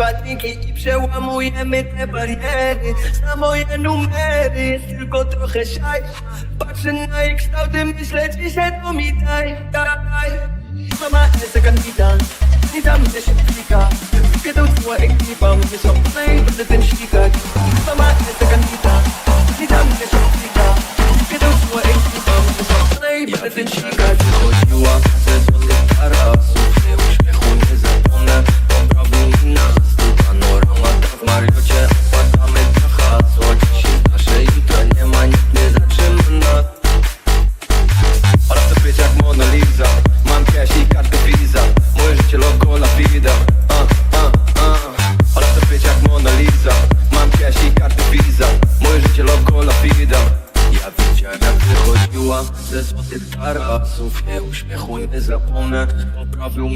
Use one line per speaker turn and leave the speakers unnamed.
dwa drinki i przełamujemy te bariery. Zna moje numery, jest tylko trochę szaj Patrzę na ich kształty, myślę dzisiaj to mi daj, daj. Mama jest taka nita, nita mnie się klika. Kiedy cała ekipa, mówię co, no i będę tym ślikać Mama jest taka nita, nita mnie się klika. Kiedy cała ekipa, mówię co, no i będę tym ślikać ze złotych tarasów Nie uśmiechu nie zapomnę Poprawił